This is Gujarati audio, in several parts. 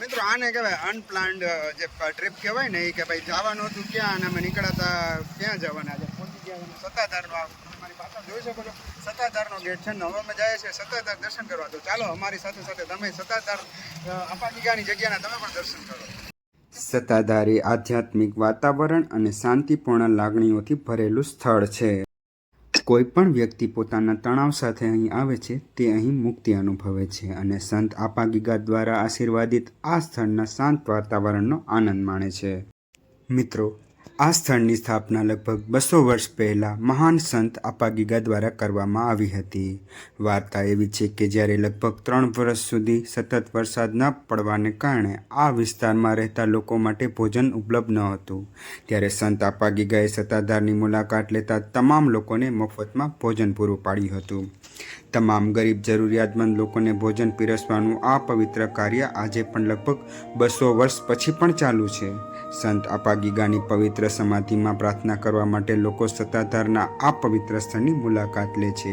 મિત્રો, આને કહેવાય અનપ્લાન્ડ જે ટ્રીપ કહેવાય ને, એ કે ભાઈ જવાનું હતું ક્યાં અને અમે નીકળ્યા ક્યાં જવાના છે પહોંચી ગયા સત્તાધારનો અમારી પાછળ જોઈ શકો છો. સત્તાધારનો ગેટ છે ને, હવે અમે જઈએ છીએ સત્તાધાર દર્શન કરવા. તો ચાલો, અમારી સાથે સાથે તમે સત્તાધાર અપાદિકાની જગ્યાના તમે પણ દર્શન કરો. સત્તાધારી આધ્યાત્મિક વાતાવરણ અને શાંતિપૂર્ણ લાગણીઓથી ભરેલું સ્થળ છે. કોઈ પણ વ્યક્તિ પોતાના તણાવ સાથે અહીં આવે છે, તે અહીં મુક્તિ અનુભવે છે અને સંત આપાગીગા દ્વારા આશીર્વાદિત આ સ્થળના શાંત વાતાવરણનો આનંદ માણે છે. મિત્રો આ સ્થળની સ્થાપના લગભગ બસો વર્ષ પહેલાં મહાન સંત આપાગીગા દ્વારા કરવામાં આવી હતી. વાર્તા એવી છે કે જ્યારે લગભગ ત્રણ વર્ષ સુધી સતત વરસાદ ન પડવાને કારણે આ વિસ્તારમાં રહેતા લોકો માટે ભોજન ઉપલબ્ધ ન હતું. ત્યારે સંત આપાગીગાએ સત્તાધારની મુલાકાત લેતા તમામ લોકોને મફતમાં ભોજન પૂરું પાડ્યું હતું. તમામ ગરીબ જરૂરિયાતમંદ લોકોને ભોજન પીરસવાનું આ પવિત્ર કાર્ય આજે પણ લગભગ બસો વર્ષ પછી પણ ચાલુ છે. સંત અપાગીગાની પવિત્ર સમાધિમાં પ્રાર્થના કરવા માટે લોકો સત્તાધારના આ પવિત્ર સ્થળની મુલાકાત લે છે.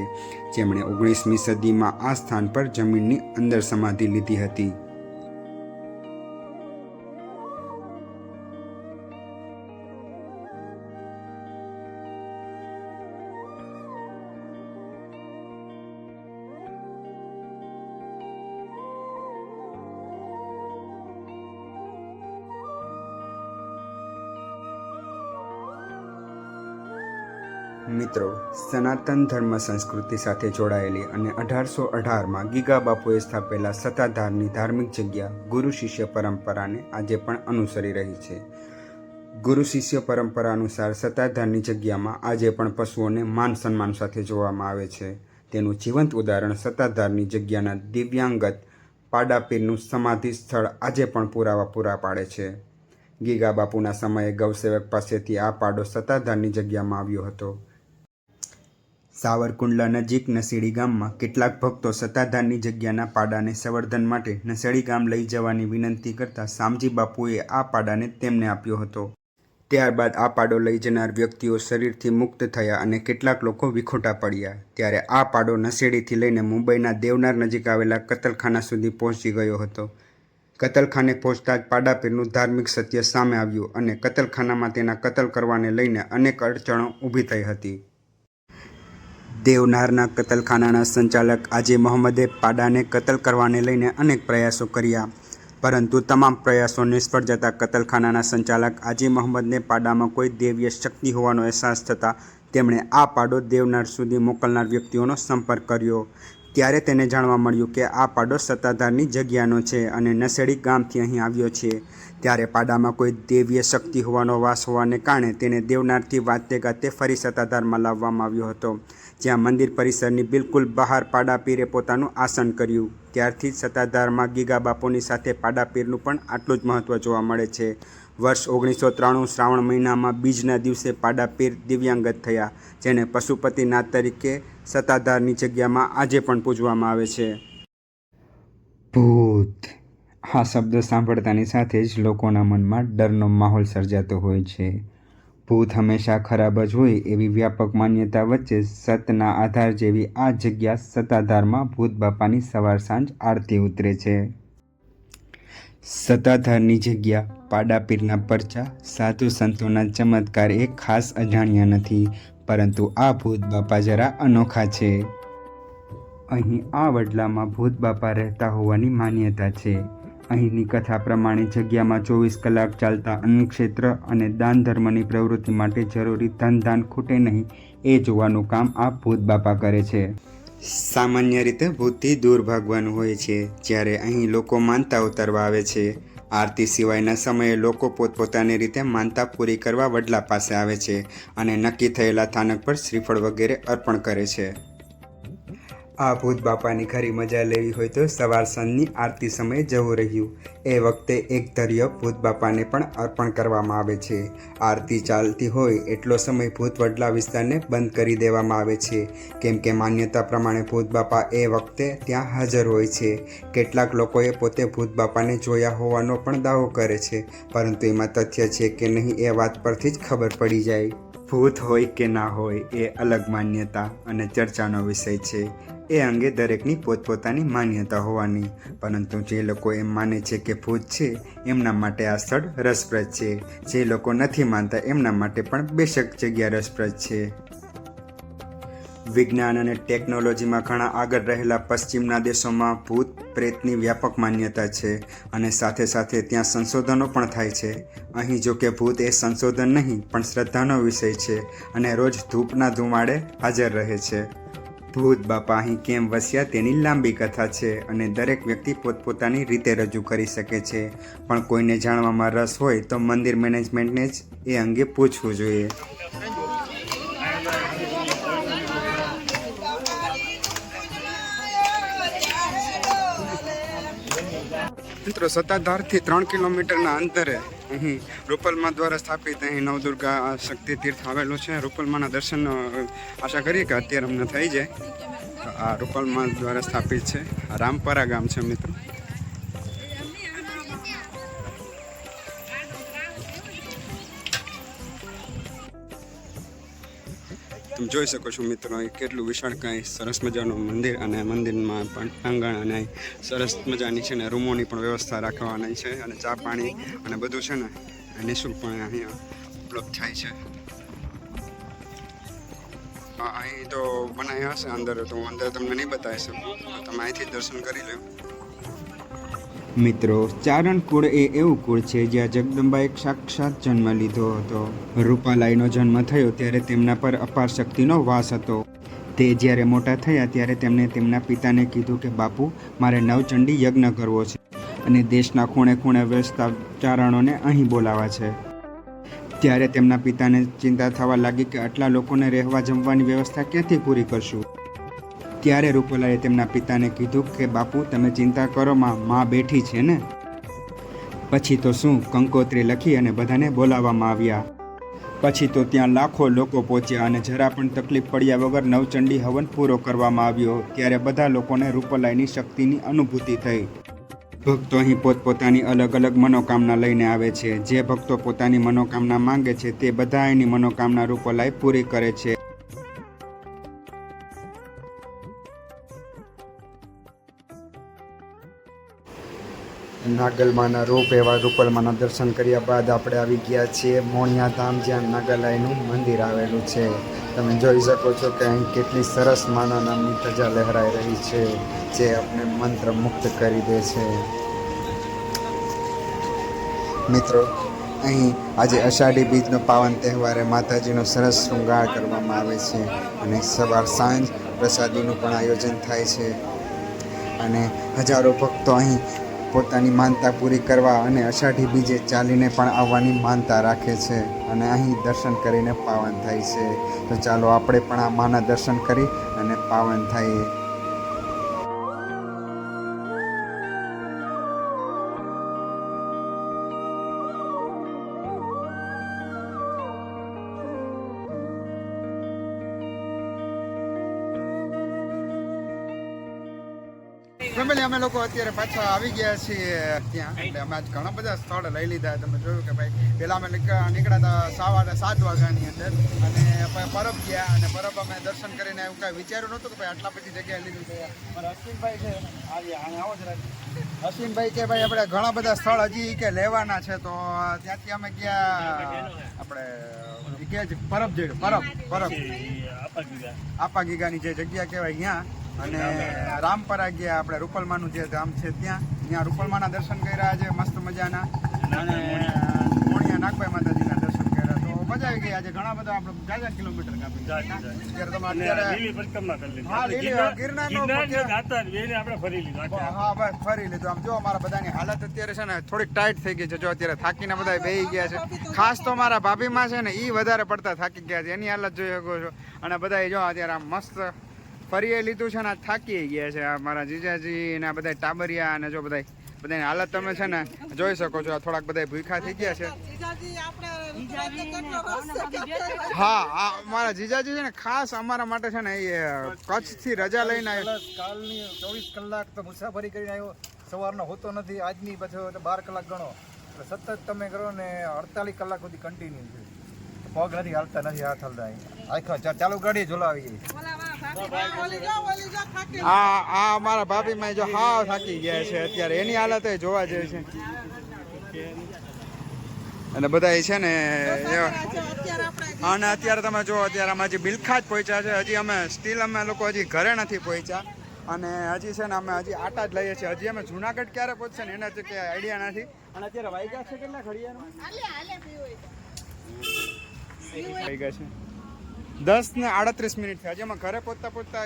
જેમણે ઓગણીસમી સદીમાં આ સ્થાન પર જમીનની અંદર સમાધિ લીધી હતી. મિત્રો, સનાતન ધર્મ સંસ્કૃતિ સાથે જોડાયેલી અને અઢારસો અઢારમાં ગીગા બાપુએ સ્થાપેલા સત્તાધારની ધાર્મિક જગ્યા ગુરુ શિષ્ય પરંપરાને આજે પણ અનુસરી રહી છે. ગુરુ શિષ્ય પરંપરા અનુસાર સત્તાધારની જગ્યામાં આજે પણ પશુઓને માન સન્માન સાથે જોવામાં આવે છે. તેનું જીવંત ઉદાહરણ સત્તાધારની જગ્યાના દિવ્યાંગત પાડાપીરનું સમાધિ સ્થળ આજે પણ પુરાવા પૂરા પાડે છે. ગીગા બાપુના સમયે ગૌસેવક પાસેથી આ પાડો સત્તાધારની જગ્યામાં આવ્યો હતો. સાવરકુંડલા નજીક નસેડી ગામમાં કેટલાક ભક્તો સત્તાધારની જગ્યાના પાડાને સંવર્ધન માટે નસેડી ગામ લઈ જવાની વિનંતી કરતા સામજી બાપુએ આ પાડાને તેમને આપ્યો હતો. ત્યારબાદ આ પાડો લઈ જનાર વ્યક્તિઓ શરીરથી મુક્ત થયા અને કેટલાક લોકો વિખોટા પડ્યા. ત્યારે આ પાડો નસેડીથી લઈને મુંબઈના દેવનાર નજીક આવેલા કતલખાના સુધી પહોંચી ગયો હતો. કતલખાને પહોંચતા જ પાડાપીરનું ધાર્મિક સત્ય સામે આવ્યું અને કતલખાનામાં તેના કતલ કરવાને લઈને અનેક અડચણો ઊભી થઈ હતી. દેવનારના કતલખાનાના સંચાલક આજે મોહમ્મદે પાડાને કતલ કરવાને લઈને અનેક પ્રયાસો કર્યા. પરંતુ તમામ પ્રયાસો નિષ્ફળ જતા કતલખાનાના સંચાલક આજે મોહમ્મદને પાડામાં કોઈ દેવીય શક્તિ હોવાનો અહેસાસ થતાં તેમણે આ પાડો દેવનાર સુધી મોકલનાર વ્યક્તિઓનો સંપર્ક કર્યો. ત્યારે તેને જાણવા મળ્યું કે આ પાડો સત્તાધારની જગ્યાનો છે અને નસેડી ગામથી અહીં આવ્યો છે. ત્યારે પાડામાં કોઈ દેવીય શક્તિ હોવાનો વાસ હોવાને કારણે તેને દેવનારથી વાતે ગાતે ફરી સત્તાધારમાં લાવવામાં આવ્યો હતો, જ્યાં મંદિર પરિસરની બિલકુલ બહાર પાડાપીરે પોતાનું આસન કર્યું. ત્યારથી જ સત્તાધારમાં ગીગા બાપુની સાથે પાડાપીરનું પણ આટલું જ મહત્ત્વ જોવા મળે છે. વર્ષ ઓગણીસો ત્રાણું શ્રાવણ મહિનામાં બીજના દિવસે પાડાપીર દિવ્યાંગત થયા, જેને પશુપતિનાથ તરીકે સત્તાધારની જગ્યામાં આજે પણ પૂજવામાં આવે છે. ભૂત. આ શબ્દ સાંભળતાની સાથે જ લોકોના મનમાં ડરનો માહોલ સર્જાતો હોય છે. ભૂત હંમેશા ખરાબ જ હોય એવી વ્યાપક માન્યતા વચ્ચે સતના આધાર જેવી આ જગ્યા સત્તાધારમાં ભૂત બાપાની સવાર સાંજ આરતી ઉતરે છે. સત્તાધારની જગ્યા પાડાપીરના પરચા સાધુ સંતોના ચમત્કાર એ ખાસ અજાણ્યા નથી, પરંતુ આ ભૂત બાપા જરા અનોખા છે. અહીં આ વડલામાં ભૂત બાપા રહેતા હોવાની માન્યતા છે. અહીંની કથા પ્રમાણે જગ્યામાં ચોવીસ કલાક ચાલતા અન્નક્ષેત્ર અને દાન ધર્મની પ્રવૃત્તિ માટે જરૂરી ધન દાન ખૂટે નહીં, એ જોવાનું કામ આ ભૂત બાપા કરે છે. સામાન્ય રીતે ભૂતથી દૂર ભાગવાનું હોય છે, જ્યારે અહીં લોકો માનતા ઉતારવા આવે છે. આરતી સિવાયના સમયે લોકો પોતપોતાની રીતે માનતા પૂરી કરવા વડલા પાસે આવે છે અને નક્કી થયેલા સ્થાનક પર શ્રીફળ વગેરે અર્પણ કરે છે. આ ભૂત બાપાની ખરી મજા લેવી હોય તો સવાર સાંજની આરતી સમયે જવું રહ્યું. એ વખતે એક ધૈર્ય ભૂત બાપાને પણ અર્પણ કરવામાં આવે છે. આરતી ચાલતી હોય એટલો સમય ભૂત વડલા વિસ્તારને બંધ કરી દેવામાં આવે છે. કેમ કે માન્યતા પ્રમાણે ભૂત બાપા એ વખતે ત્યાં હાજર હોય છે. કેટલાક લોકોએ પોતે ભૂત બાપાને જોયા હોવાનો પણ દાવો કરે છે, પરંતુ એમાં તથ્ય છે કે નહીં એ વાત પરથી જ ખબર પડી જાય. ભૂત હોય કે ના હોય એ અલગ માન્યતા અને ચર્ચાનો વિષય છે. એ અંગે દરેકની પોતપોતાની માન્યતા હોવાની. પરંતુ જે લોકો એમ માને છે કે ભૂત છે, એમના માટે આ સ્થળ રસપ્રદ છે. જે લોકો નથી માનતા, એમના માટે પણ બેશક જગ્યા રસપ્રદ છે. વિજ્ઞાન અને ટેકનોલોજીમાં ઘણા આગળ રહેલા પશ્ચિમના દેશોમાં ભૂત પ્રેતની વ્યાપક માન્યતા છે અને સાથે સાથે ત્યાં સંશોધનો પણ થાય છે. અહીં જો કે ભૂત એ સંશોધન નહીં, પણ શ્રદ્ધાનો વિષય છે અને રોજ ધૂપના ધુમાડે હાજર રહે છે. ભૂત બાપા અહીં કેમ વસ્યા તેની લાંબી કથા છે અને દરેક વ્યક્તિ પોતપોતાની રીતે રજૂ કરી શકે છે. પણ કોઈને જાણવામાં રસ હોય તો મંદિર મેનેજમેન્ટને જ એ અંગે પૂછવું જોઈએ. મિત્રો, સત્તાધારથી ત્રણ કિલોમીટરના અંતરે અહીં રૂપલમાં દ્વારા સ્થાપિત અહીં નવદુર્ગા શક્તિ તીર્થ આવેલું છે. રૂપલમાના દર્શન આશા કરીએ કે અત્યારે અમને થઈ જાય. આ રૂપલમાં દ્વારા સ્થાપિત છે. રામપરા ગામ છે મિત્રો. જોઈ શકો છો મિત્રો, એ કેટલું વિશાળ કાંઈ સરસ મજાનું મંદિર અને મંદિરમાં પણ આંગણ અને સરસ મજાની છે ને રૂમોની પણ વ્યવસ્થા રાખવાની છે અને ચા પાણી અને બધું છે ને નિઃશુલ્ક પણ અહીંયા ઉપલબ્ધ થાય છે. અહીં તો બનાવ્યા હશે અંદર, તો હું અંદર તમને નહીં બતાવી શકું તમે અહીંથી દર્શન કરી લો મિત્રો, ચારણ કુળ એ એવું કુળ છે જ્યાં જગદંબાએ સાક્ષાત જન્મ લીધો હતો. રૂપાલાઈનો જન્મ થયો ત્યારે તેમના પર અપાર શક્તિનો વાસ હતો. તે જ્યારે મોટા થયા ત્યારે તેમણે તેમના પિતાને કીધું કે, બાપુ, મારે નવચંડી યજ્ઞ કરવો છે અને દેશના ખૂણે ખૂણે વ્યસ્તા ચારણોને અહીં બોલાવા છે. ત્યારે તેમના પિતાને ચિંતા થવા લાગી કે, આટલા લોકોને રહેવા જમવાની વ્યવસ્થા ક્યાંથી પૂરી કરશું? ત્યારે રૂપલાએ તેમના પિતાને કીધું કે, બાપુ, તમે ચિંતા કરો, માં માં બેઠી છે ને? પછી તો શું કંકોત્રી લખી અને બધાને બોલાવવામાં આવ્યા. પછી તો ત્યાં લાખો લોકો પહોંચ્યા અને જરા પણ તકલીફ પડ્યા વગર નવચંડી હવન પૂરો કરવામાં આવ્યો, ત્યારે બધા લોકોને રૂપલાઈની શક્તિની અનુભૂતિ થઈ. ભક્તો અહીં પોતપોતાની અલગ અલગ મનોકામના લઈને આવે છે. જે ભક્તો પોતાની મનોકામના માંગે છે, તે બધા એની મનોકામના રૂપલાઈ પૂરી કરે છે. નાગલમાના રૂપ એવા રૂપલમાના દર્શન કર્યા બાદ આપણે આવી ગયા છીએ મોણિયા ધામ જ્યાં નાગાલાયનું મંદિર આવેલું છે. તમે જોઈ શકો છો કે અહીં કેટલી સરસ માના નામની ધજા લહેરાઈ રહી છે, જે આપણે મંત્ર મુક્ત કરી દે છે. મિત્રો, અહીં આજે અષાઢી બીજનો પાવન તહેવારે માતાજીનો સરસ શૃંગાર કરવામાં આવે છે અને સવાર સાંજ પ્રસાદીનું પણ આયોજન થાય છે. અને હજારો ભક્તો અહીં પોતાની માનતા પૂરી કરવા અને અષાઢી બીજે ચાલીને પણ આવવાની માનતા રાખે છે અને અહીં દર્શન કરીને પાવન થાય છે. તો ચાલો આપણે પણ આ માના દર્શન કરી અને પાવન થઈએ ફેમિલી અમે લોકો અત્યારે પાછા આવી ગયા છીએ ત્યાં. એટલે અમે આજ ઘણા બધા સ્થળ લઈ લીધા. તમે જોયું કે ભાઈ પહેલાં અમે નીકળ્યા હતા સવારે સાત વાગ્યાની અંદર. અને પરબ ગયા અને પરબ અમે દર્શન કરીને એવું કાંઈ વિચાર્યું નહોતું કે ભાઈ આટલા બધી જગ્યાએ લીધું છે. મારા અશ્વિનભાઈ છે. આવી આવો જરા અશ્વિનભાઈ કે ભાઈ આપણે ઘણા બધા સ્થળ હજી કે લેવાના છે તો ત્યાંથી અમે ગયા આપણે કે પરબ જઈ પરબ પરબ. આપા ગીગાની જે જગ્યા કહેવાય ત્યાં. અને રામપરા ગયા આપણે રૂપલમાનું જે ધામ છે ત્યાં. ત્યાં રૂપલમાના દર્શન કર્યા છે મસ્ત મજાના. અને મોણિયા. નાગભાઈ માતાજીના દર્શન કર્યા. તો મજા આવી ગઈ આજે. ઘણા બધા આપણે જાજા કિલોમીટર કાપી ફરી લીધું. હા બસ ફરી લીધું. આમ જો મારા બધાની હાલત અત્યારે છે ને થોડીક ટાઈટ થઈ ગઈ છે. જો અત્યારે થાકીને બધા બેહી ગયા છે. ખાસ તો મારા ભાભીમાં છે ને એ વધારે પડતા થાકી ગયા છે. એની હાલત જોઈ શકો છો. અને બધા જો અત્યારે આમ મસ્ત ફરીએ લીધું છે ને આ થાકી ગયા છે આ મારા જીજાજી ને આ બધા ટાબરિયા અને જો બધા બધાની હાલત તમે છે ને જોઈ શકો છો આ થોડાક બધા ભૂખા થઈ ગયા છે. હા આ મારા જીજાજી છે ને ખાસ અમારા માટે છે ને એ કચ્છથી રજા લઈને આવ્યો. કાલની ચોવીસ કલાક તો મુસાફરી કરીને આવ્યો. સવારનો હોતો નથી આજની પાછો બાર કલાક ગણો. એટલે સતત તમે કરો ને અડતાલીસ કલાક સુધી કન્ટિન્યુ છે. પગ નથી હાલતા નથી હાથ હાલતા. આખા ચાલુ ગાડી ઝોલાવી આ આ અમારા ભાભીમાં જો હાવ થાકી ગયા છે અત્યારે. એની હાલત જોવા જેવી છે. અને બધા છે ને અને અત્યારે તમે જો અત્યારે અમે હજી બિલખા જ પહોંચ્યા છે. હજી અમે સ્ટીલ અમે લોકો હજી ઘરે નથી પહોંચ્યા. અને હજી છે ને અમે હજી આટા જ લઈએ છીએ. હજી અમે જુનાગઢ ક્યારે પહોંચશે ને એના જ કે આઈડિયા નથી. અને અત્યારે વાગ્યા છે કેટલા ઘડિયાળમાં? વાગ્યા છે. દસ ને આડત્રીસ મિનિટ થયા. જેમાં ઘરે પહોંચતા પહોંચતા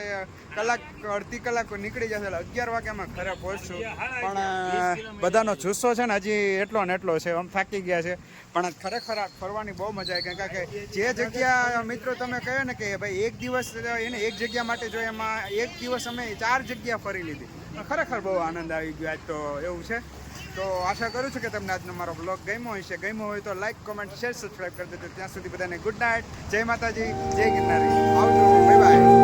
કલાક, અડધી કલાક નીકળી જશે એટલે અગિયાર વાગે અમે ઘરે પહોંચશું. પણ બધાનો જુસ્સો છે ને હજી એટલો ને એટલો છે. આમ થાકી ગયા છે. પણ ખરેખર ફરવાની બહુ મજા આવી. કારણ કે જે જગ્યા, મિત્રો તમે કહ્યો ને કે ભાઈ એક દિવસ એને એક જગ્યા માટે જો એમાં એક દિવસ અમે ચાર જગ્યા ફરી લીધી. ખરેખર બહુ આનંદ આવી ગયો. આજ તો એવું છે. તો આશા કરું છું કે તમને આજનો મારો બ્લોગ ગમ્યો હશે. ગમ્યો હોય તો લાઈક કોમેન્ટ શેર સબસ્ક્રાઈબ કરી દેજો. ત્યાં સુધી બધાને ગુડ નાઇટ જય માતાજી. જય ગિરનારી. આવજો. Bye bye